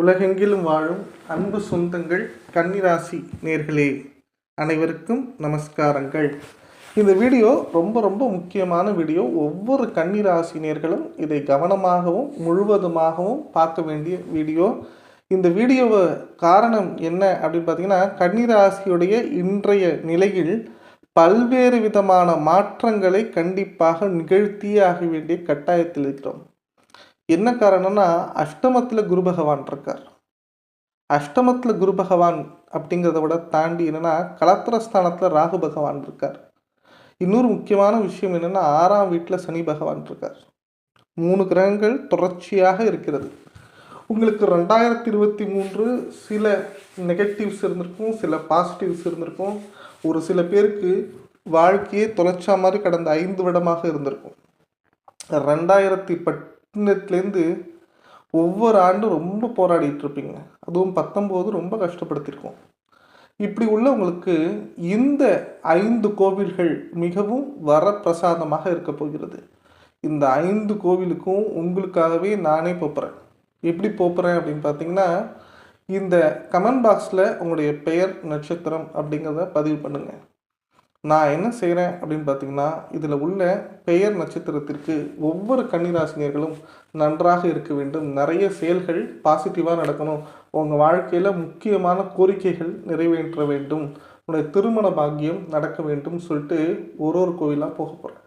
உலகெங்கிலும் வாழும் அன்பு சொந்தங்கள் கன்னிராசி நேர்களே அனைவருக்கும் நமஸ்காரங்கள். இந்த வீடியோ ரொம்ப ரொம்ப முக்கியமான வீடியோ. ஒவ்வொரு கன்னிராசி நேர்களும் இதை கவனமாகவும் முழுவதுமாகவும் பார்க்க வேண்டிய வீடியோ. இந்த வீடியோவை காரணம் என்ன அப்படின்னு பார்த்தீங்கன்னா கன்னிராசியுடைய இன்றைய நிலையில் பல்வேறு விதமான மாற்றங்களை கண்டிப்பாக நிகழ்த்தியே ஆக வேண்டிய கட்டாயத்தில் இருக்கிறோம். என்ன காரணம்னா அஷ்டமத்தில் குரு பகவான் இருக்கார். அஷ்டமத்தில் குரு பகவான் அப்படிங்கிறத விட தாண்டி என்னென்னா கலத்திரஸ்தானத்தில் ராகு பகவான் இருக்கார். இன்னொரு முக்கியமான விஷயம் என்னென்னா ஆறாம் வீட்டில் சனி பகவான் இருக்கார். மூணு கிரகங்கள் தொடர்ச்சியாக இருக்கிறது. உங்களுக்கு ரெண்டாயிரத்தி இருபத்தி மூன்று சில நெகட்டிவ்ஸ் இருந்திருக்கும் சில பாசிட்டிவ்ஸ் இருந்திருக்கும். ஒரு சில பேருக்கு வாழ்க்கையே தொலைச்சா மாதிரி கடந்த ஐந்து வருடமாக இருந்திருக்கும். ரெண்டாயிரத்தி பட் இன்டர்நெட்லேருந்து ஒவ்வொரு ஆண்டும் ரொம்ப போராடிட்டு இருப்பீங்க அதுவும் பத்தொம்போது ரொம்ப கஷ்டப்படுத்தியிருக்கோம் இப்படி உள்ளவங்களுக்கு இந்த ஐந்து கோவில்கள் மிகவும் வரப்பிரசாதமாக இருக்க போகிறது. இந்த ஐந்து கோவிலுக்கும் உங்களுக்காகவே நானே போப்புறேன். எப்படி போப்புறேன் அப்படின்னு பார்த்தீங்கன்னா இந்த கமெண்ட் பாக்ஸில் உங்களுடைய பெயர் நட்சத்திரம் அப்படிங்கிறத பதிவு பண்ணுங்கள் நான் என்ன செய்கிறேன் அப்படின்னு பார்த்தீங்கன்னா இதில் உள்ள பெயர் நட்சத்திரத்திற்கு ஒவ்வொரு கன்னிராசினியர்களும் நன்றாக இருக்க வேண்டும். நிறைய செயல்கள் பாசிட்டிவாக நடக்கணும். உங்கள் வாழ்க்கையில் முக்கியமான கோரிக்கைகள் நிறைவேற்ற வேண்டும். உங்களுடைய திருமண பாக்கியம் நடக்க வேண்டும் சொல்லிட்டு ஒரு ஒரு கோவிலாக போக போகிறேன்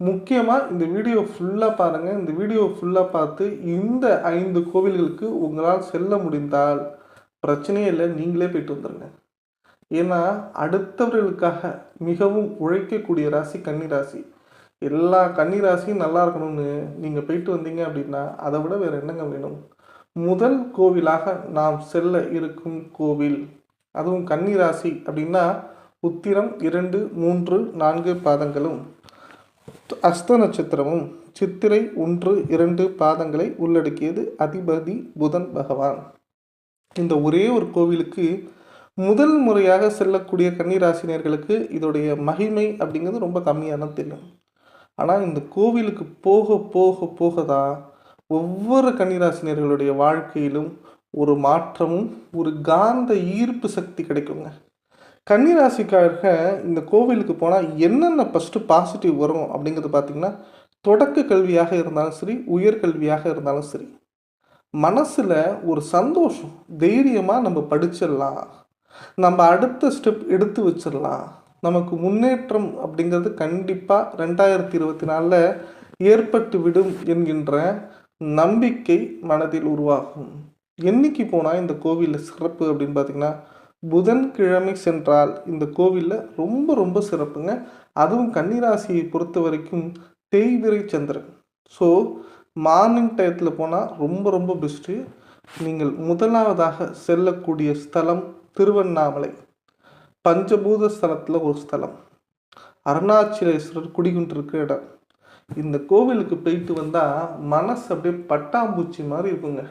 முக்கியமாக இந்த வீடியோ ஃபுல்லாக பாருங்கள் இந்த வீடியோ ஃபுல்லாக பார்த்து இந்த ஐந்து கோவில்களுக்கு உங்களால் செல்ல முடிந்தால் பிரச்சனையே இல்லை. நீங்களே போயிட்டு வந்துடுங்க ஏன்னா அடுத்தவர்களுக்காக மிகவும் உழைக்கக்கூடிய ராசி கன்னிராசி எல்லா கன்னிராசியும் நல்லா இருக்கணும்னு நீங்கள் போயிட்டு வந்தீங்க அப்படின்னா அதை விட வேறு என்னங்க வேணும்? முதல் கோவிலாக நாம் செல்ல இருக்கும் கோவில் அதுவும் கன்னிராசி அப்படின்னா உத்திரம் இரண்டு மூன்று நான்கு பாதங்களும். அஸ்த நட்சத்திரமும் சித்திரை ஒன்று இரண்டு பாதங்களை உள்ளடக்கியது அதிபதி புதன் பகவான். இந்த ஒரே ஒரு கோவிலுக்கு முதல் முறையாக செல்லக்கூடிய கன்னிராசினியர்களுக்கு இதோடைய மகிமை அப்படிங்கிறது ரொம்ப கம்மியான தெரியும். ஆனால் இந்த கோவிலுக்கு போக போக போக தான் ஒவ்வொரு கன்னிராசினியர்களுடைய வாழ்க்கையிலும் ஒரு மாற்றமும் ஒரு காந்த ஈர்ப்பு சக்தி கிடைக்குங்க. கன்னிராசிக்காக இந்த கோவிலுக்கு போனால் என்னென்ன ஃபஸ்ட்டு பாசிட்டிவ் வரும் அப்படிங்கிறது பார்த்திங்கன்னா தொடக்க கல்வியாக இருந்தாலும் சரி உயர்கல்வியாக இருந்தாலும் சரி மனசில் ஒரு சந்தோஷம் தைரியமாக நம்ம படிச்சிடலாம். நம்ம அடுத்த ஸ்டெப் எடுத்து வச்சிடலாம். நமக்கு முன்னேற்றம் அப்படிங்கிறது கண்டிப்பாக ரெண்டாயிரத்தி இருபத்தி நாலில் ஏற்பட்டு விடும் என்கின்ற நம்பிக்கை மனதில் உருவாகும். என்னைக்கு போனால் இந்த கோவிலில் சிறப்பு அப்படின்னு பார்த்தீங்கன்னா புதன்கிழமை சென்றால் இந்த கோவிலில் ரொம்ப ரொம்ப சிறப்புங்க. அதுவும் கன்னிராசியை பொறுத்த வரைக்கும் தேய்விரை சந்திரன். ஸோ மார்னிங் டயத்தில் போனால் ரொம்ப ரொம்ப பெஸ்ட்டு நீங்கள் முதலாவதாக செல்லக்கூடிய ஸ்தலம் திருவண்ணாமலை. பஞ்சபூத ஸ்தலத்தில் ஒரு ஸ்தலம். அருணாச்சலேஸ்வரர் குடிகொண்டிருக்கிற இடம். இந்த கோவிலுக்கு போயிட்டு வந்தால் மனசு அப்படியே பட்டாம்பூச்சி மாதிரி இருக்குங்க.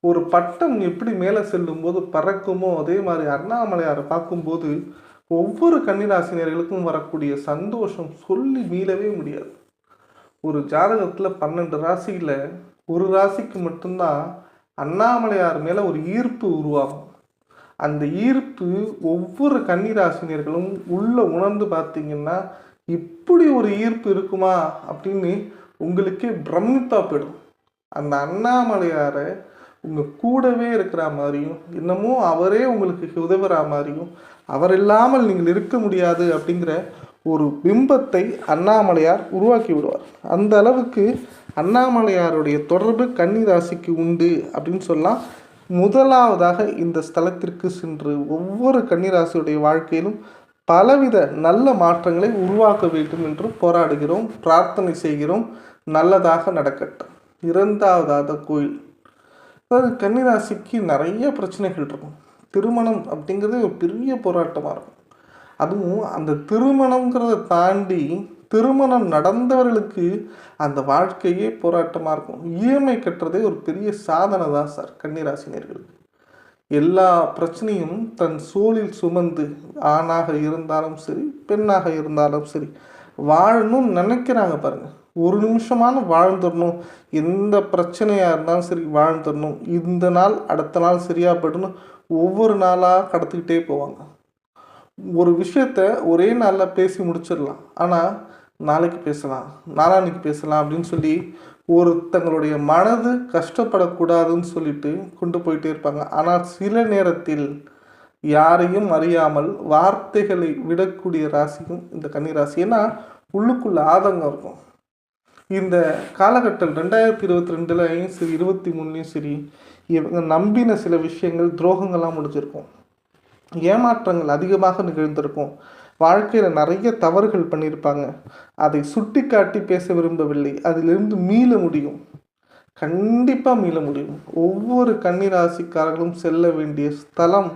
ஒரு பட்டம் எப்படி மேலே செல்லும்போது பறக்குமோ அதே மாதிரி அண்ணாமலையாரை பார்க்கும்போது ஒவ்வொரு கன்னிராசினியர்களுக்கும் வரக்கூடிய சந்தோஷம் சொல்லி மீளவே முடியாது. ஒரு ஜாதகத்தில் பன்னெண்டு ராசியில் ஒரு ராசிக்கு மட்டும்தான் அண்ணாமலையார் மேலே ஒரு ஈர்ப்பு உருவாகும். அந்த ஈர்ப்பு ஒவ்வொரு கன்னிராசினியர்களும் உள்ள உணர்ந்து பார்த்தீங்கன்னா இப்படி ஒரு ஈர்ப்பு இருக்குமா அப்படின்னு உங்களுக்கே பிரமிப்பாக போயிடும். அந்த அண்ணாமலையாரை உங்கள் கூடவே இருக்கிற மாதிரியும் இன்னமும் அவரே உங்களுக்கு உதவுற மாதிரியும் அவர் இல்லாமல் நீங்கள் இருக்க முடியாது அப்படிங்கிற ஒரு பிம்பத்தை அண்ணாமலையார் உருவாக்கி விடுவார். அந்த அளவுக்கு அண்ணாமலையாருடைய தொடர்பு கன்னிராசிக்கு உண்டு அப்படின்னு சொல்லலாம். முதலாவதாக இந்த ஸ்தலத்திற்கு சென்று ஒவ்வொரு கன்னிராசியுடைய வாழ்க்கையிலும் பலவித நல்ல மாற்றங்களை உருவாக்க வேண்டும் என்று போராடுகிறோம் பிரார்த்தனை செய்கிறோம். நல்லதாக நடக்கட்டும். இரண்டாவதாக கோயில். அதாவது கன்னிராசிக்கு நிறைய பிரச்சனைகள் இருக்கும். திருமணம் அப்படிங்கிறது ஒரு பெரிய போராட்டமாக இருக்கும். அதுவும் அந்த திருமணங்கிறத தாண்டி திருமணம் நடந்தவர்களுக்கு அந்த வாழ்க்கையே போராட்டமாக இருக்கும். இஎம்ஐ கட்டுறதே ஒரு பெரிய சாதனை தான் சார் கன்னிராசினியர்களுக்கு. எல்லா பிரச்சனையும் தன் சூழில் சுமந்து ஆணாக இருந்தாலும் சரி பெண்ணாக இருந்தாலும் சரி வாழணும்னு நினைக்கிறாங்க பாருங்கள் ஒரு நிமிஷமான வாழ்ந்துடணும். எந்த பிரச்சனையாக இருந்தாலும் சரி வாழ்ந்துடணும். இந்த நாள் அடுத்த நாள் சரியா போய்ட்டுன்னு ஒவ்வொரு நாளாக கடத்திக்கிட்டே போவாங்க. ஒரு விஷயத்த ஒரே நாளில் பேசி முடிச்சிடலாம். ஆனால் நாளைக்கு பேசலாம் நாளான்னைக்கு பேசலாம் அப்படின்னு சொல்லி ஒருத்தங்களுடைய மனது கஷ்டப்படக்கூடாதுன்னு சொல்லிட்டு கொண்டு போயிட்டே இருப்பாங்க. ஆனால் சில நேரத்தில் யாரையும் அறியாமல் வார்த்தைகளை விடக்கூடிய ராசியும் இந்த கன்னி ராசி. ஏன்னா உள்ளுக்குள்ள ஆதங்கம் இருக்கும். இந்த காலகட்டம் ரெண்டாயிரத்தி இருபத்தி ரெண்டுலையும் சரி இருபத்தி மூணுலையும் சரி இவங்க நம்பின சில விஷயங்கள் துரோகங்கள்லாம் முடிஞ்சிருக்கும். ஏமாற்றங்கள் அதிகமாக நிகழ்ந்திருக்கும். வாழ்க்கையில் நிறைய தவறுகள் பண்ணியிருப்பாங்க. அதை சுட்டி காட்டி பேச விரும்பவில்லை. அதிலிருந்து மீள முடியும். கண்டிப்பாக மீள முடியும். ஒவ்வொரு கன்னிராசிக்காரர்களும் செல்ல வேண்டிய ஸ்தலம்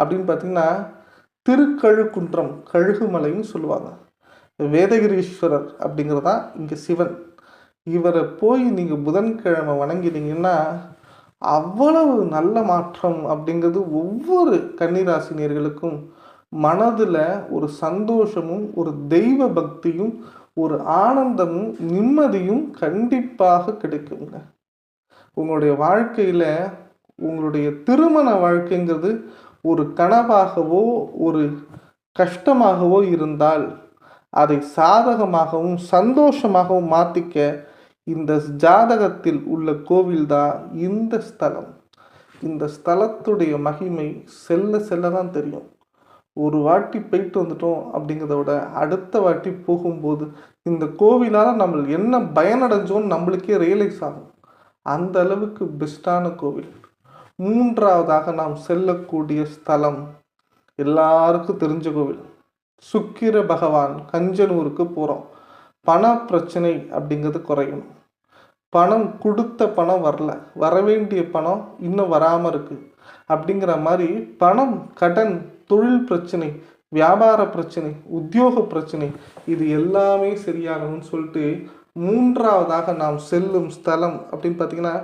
அப்படின்னு பார்த்தீங்கன்னா திருக்கழுக்குன்றம் கழுகுமலைன்னு சொல்லுவாங்க. வேதகிரீஸ்வரர் அப்படிங்கிறது தான் இங்கே சிவன். இவரை போய் நீங்கள் புதன்கிழமை வணங்கினீங்கன்னா அவ்வளவு நல்ல மாற்றம் அப்படிங்கிறது ஒவ்வொரு கன்னிராசினியர்களுக்கும் மனதில் ஒரு சந்தோஷமும் ஒரு தெய்வ பக்தியும் ஒரு ஆனந்தமும் நிம்மதியும் கண்டிப்பாக கிடைக்குங்க. உங்களுடைய வாழ்க்கையில் உங்களுடைய திருமண வாழ்க்கைங்கிறது ஒரு கனவாகவோ ஒரு கஷ்டமாகவோ இருந்தால் அதை சாதகமாகவும் சந்தோஷமாகவும் மாற்றிக்க இந்த ஜாதகத்தில் உள்ள கோவில்தான் இந்த ஸ்தலம். இந்த ஸ்தலத்துடைய மகிமை செல்ல செல்ல தான் தெரியும். ஒரு வாட்டி போயிட்டு வந்துட்டோம் அப்படிங்கிறத விட அடுத்த வாட்டி போகும்போது இந்த கோவிலால் நம்ம என்ன பயனடைஞ்சோன்னு நம்மளுக்கே ரியலைஸ் ஆகும். அந்த அளவுக்கு பெஸ்ட்டான கோவில். மூன்றாவதாக நாம் செல்லக்கூடிய ஸ்தலம் எல்லாருக்கும் தெரிஞ்ச கோவில். சுக்கிர பகவான் கஞ்சனூருக்கு போகிறோம் பண பிரச்சனை அப்படிங்கிறது குறையணும் பணம் கொடுத்த பணம் வரல. வரவேண்டிய பணம் இன்னும் வராமல் இருக்குது அப்படிங்கிற மாதிரி பணம் கடன் தொழில் பிரச்சனை வியாபார பிரச்சனை உத்தியோக பிரச்சனை இது எல்லாமே சரியாகணும்னு சொல்லிட்டு மூன்றாவதாக நாம் செல்லும் ஸ்தலம் அப்படின்னு பார்த்தீங்கன்னா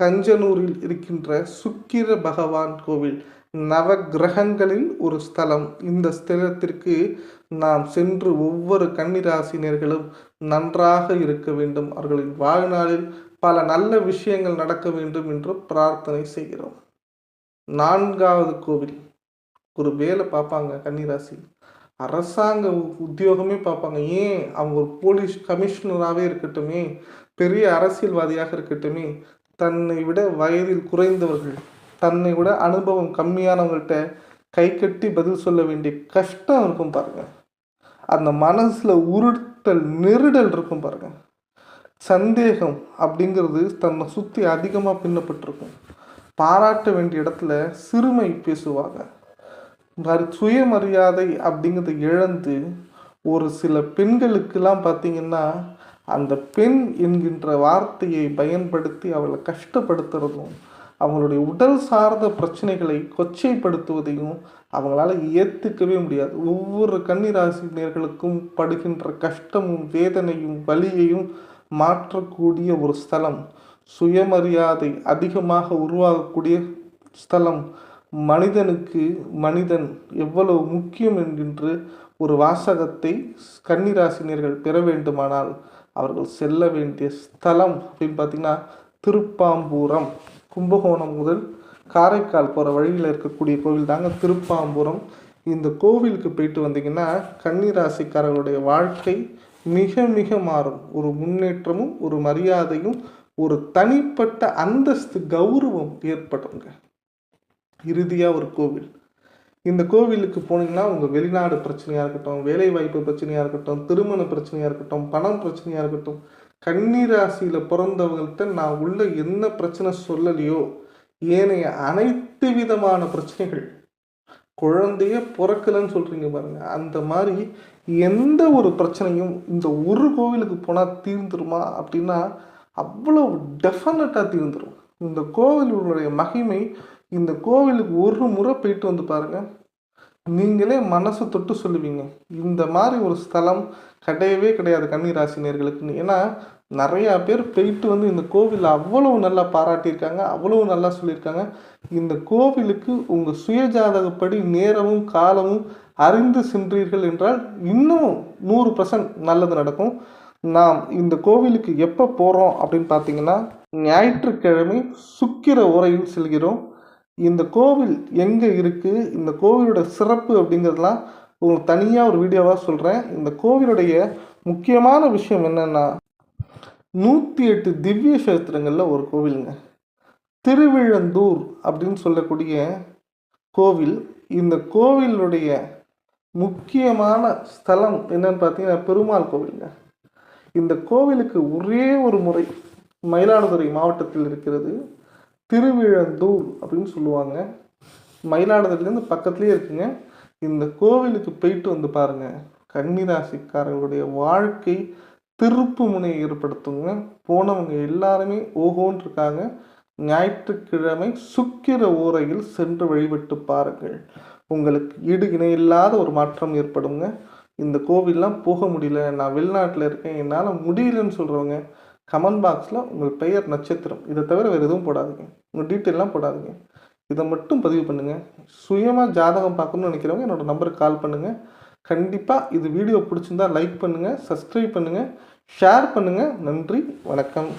கஞ்சனூரில் இருக்கின்ற சுக்கிர பகவான் கோவில். நவ கிரகங்களில் ஒரு ஸ்தலம். இந்த ஸ்தலத்திற்கு நாம் சென்று ஒவ்வொரு கன்னிராசினியர்களும் நன்றாக இருக்க வேண்டும். அவர்களின் வாழ்நாளில் பல நல்ல விஷயங்கள் நடக்க வேண்டும் என்று பிரார்த்தனை செய்கிறோம். நான்காவது கோவில். ஒரு வேலை பார்ப்பாங்க கன்னிராசி அரசாங்க உத்தியோகமே பார்ப்பாங்க. ஏன்? அவங்க ஒரு போலீஸ் கமிஷனராகவே இருக்கட்டுமே பெரிய அரசியல்வாதியாக இருக்கட்டுமே தன்னை விட வயதில் குறைந்தவர்கள் தன்னை விட அனுபவம் கம்மியானவங்கள்ட்ட கை கட்டி பதில் சொல்ல வேண்டிய கஷ்டம் இருக்கும் பாருங்க. அந்த மனசில் உருட்டல் நெருடல் இருக்கும் பாருங்க. சந்தேகம் அப்படிங்கிறது தன்னை சுற்றி அதிகமாக பின்னப்பட்டிருக்கும். பாராட்ட வேண்டிய இடத்துல சிறுமை பேசுவாங்க. சுயமரியாதை அப்படிங்கிறத இழந்து ஒரு சில பெண்களுக்கெல்லாம் பார்த்தீங்கன்னா அந்த பெண் என்கின்ற வார்த்தையை பயன்படுத்தி அவளை கஷ்டப்படுத்துறதும் அவங்களுடைய உடல் சார்ந்த பிரச்சனைகளை கொச்சைப்படுத்துவதையும் அவங்களால ஏற்றுக்கவே முடியாது. ஒவ்வொரு கன்னிராசினியர்களுக்கும் படுகின்ற கஷ்டமும் வேதனையும் வலியையும் மாற்றக்கூடிய ஒரு ஸ்தலம். சுயமரியாதை அதிகமாக உருவாகக்கூடிய ஸ்தலம் மனிதனுக்கு மனிதன் எவ்வளவு முக்கியம் என்கின்ற ஒரு வாசகத்தை கன்னிராசினியர்கள் பெற வேண்டுமானால் அவர்கள் செல்ல வேண்டிய ஸ்தலம் அப்படின்னு பார்த்தீங்கன்னா திருப்பாம்பூரம். கும்பகோணம் முதல் காரைக்கால் போகிற வழியில் இருக்கக்கூடிய கோவில் தாங்க திருப்பாம்புரம். இந்த கோவிலுக்கு போயிட்டு வந்தீங்கன்னா கன்னிராசிக்காரர்களுடைய வாழ்க்கை மிக மிக மாறும். ஒரு முன்னேற்றமும் ஒரு மரியாதையும் ஒரு தனிப்பட்ட அந்தஸ்து கௌரவம் ஏற்படுங்க. இறுதியாக ஒரு கோவில். இந்த கோவிலுக்கு போனீங்கன்னா உங்கள் வெளிநாடு பிரச்சனையாக இருக்கட்டும் வேலை வாய்ப்பு பிரச்சனையாக இருக்கட்டும் திருமண பிரச்சனையாக இருக்கட்டும் பணம் பிரச்சனையாக இருக்கட்டும் கன்னிராசியில் பிறந்தவங்கள்ட்ட நான் உள்ள என்ன பிரச்சனை சொல்லலையோ ஏனைய அனைத்து விதமான பிரச்சனைகள். குழந்தைய பிறக்கலன்னு சொல்கிறீங்க பாருங்க. அந்த மாதிரி எந்த ஒரு பிரச்சனையும் இந்த ஒரு கோவிலுக்கு போனால் தீர்ந்துருமா அப்படின்னா அவ்வளோ டெஃபினட்டாக தீர்ந்துடும் இந்த கோவிலுடைய மகிமை இந்த கோவிலுக்கு ஒரு முறை போயிட்டு வந்து பாருங்கள் நீங்களே மனசு தொட்டு சொல்லுவீங்க. இந்த மாதிரி ஒரு ஸ்தலம் கிடையவே கிடையாது கன்னிராசினியர்களுக்குன்னு. ஏன்னா நிறையா பேர் போயிட்டு வந்து இந்த கோவில் அவ்வளவு நல்லா பாராட்டியிருக்காங்க அவ்வளவு நல்லா சொல்லியிருக்காங்க. இந்த கோவிலுக்கு உங்கள் சுயஜாதகப்படி நேரமும் காலமும் அறிந்து சென்றீர்கள் என்றால் இன்னும் நூறு பர்சன்ட் நல்லது நடக்கும். நாம் இந்த கோவிலுக்கு எப்போ போகிறோம் அப்படின்னு பார்த்தீங்கன்னா ஞாயிற்றுக்கிழமை சுக்கிர உரையில் செல்கிறோம். இந்த கோவில் எங்கே இருக்குது இந்த கோவிலோட சிறப்பு அப்படிங்கிறதுலாம் உங்களுக்கு தனியாக ஒரு வீடியோவாக சொல்கிறேன் இந்த கோவிலுடைய முக்கியமான விஷயம் என்னென்னா நூற்றி எட்டு திவ்ய சேத்திரங்களில் ஒரு கோவிலுங்க. திருவிழந்தூர் அப்படின்னு சொல்லக்கூடிய கோவில் இந்த கோவிலுடைய முக்கியமான ஸ்தலம் என்னன்னு பார்த்தீங்கன்னா பெருமாள் கோவிலுங்க. இந்த கோவிலுக்கு ஒரே ஒரு முறை மயிலாடுதுறை மாவட்டத்தில் இருக்கிறது. திருவிழந்தூர் அப்படின்னு சொல்லுவாங்க. மயிலாடுதுறையிலேருந்து பக்கத்துலேயே இருக்குங்க. இந்த கோவிலுக்கு போயிட்டு வந்து பாருங்கள் கன்னிராசிக்காரர்களுடைய வாழ்க்கை திருப்பு முனையை ஏற்படுத்துங்க. போனவங்க எல்லாருமே ஓஹோன்னு இருக்காங்க. ஞாயிற்றுக்கிழமை சுக்கிர ஓரையில் சென்று வழிபட்டு பாருங்கள். உங்களுக்கு ஈடு இணையில்லாத ஒரு மாற்றம் ஏற்படுங்க. இந்த கோவில்லாம் போக முடியல. நான் வெளிநாட்டில் இருக்கேன். என்னால் முடியலன்னு சொல்கிறவங்க கமெண்ட் பாக்ஸில் உங்கள் பெயர் நட்சத்திரம். இதை தவிர வேறு எதுவும் போடாதீங்க. உங்கள் டீட்டெயிலாம் போடாதீங்க. இதை மட்டும் பதிவு பண்ணுங்கள் சுயமாக ஜாதகம் பார்க்கணும்னு நினைக்கிறவங்க என்னோடய நம்பருக்கு கால் பண்ணுங்கள் கண்டிப்பாக இது வீடியோ பிடிச்சிருந்தா லைக் பண்ணுங்கள் சப்ஸ்கிரைப் பண்ணுங்கள் ஷேர் பண்ணுங்கள் நன்றி வணக்கம்.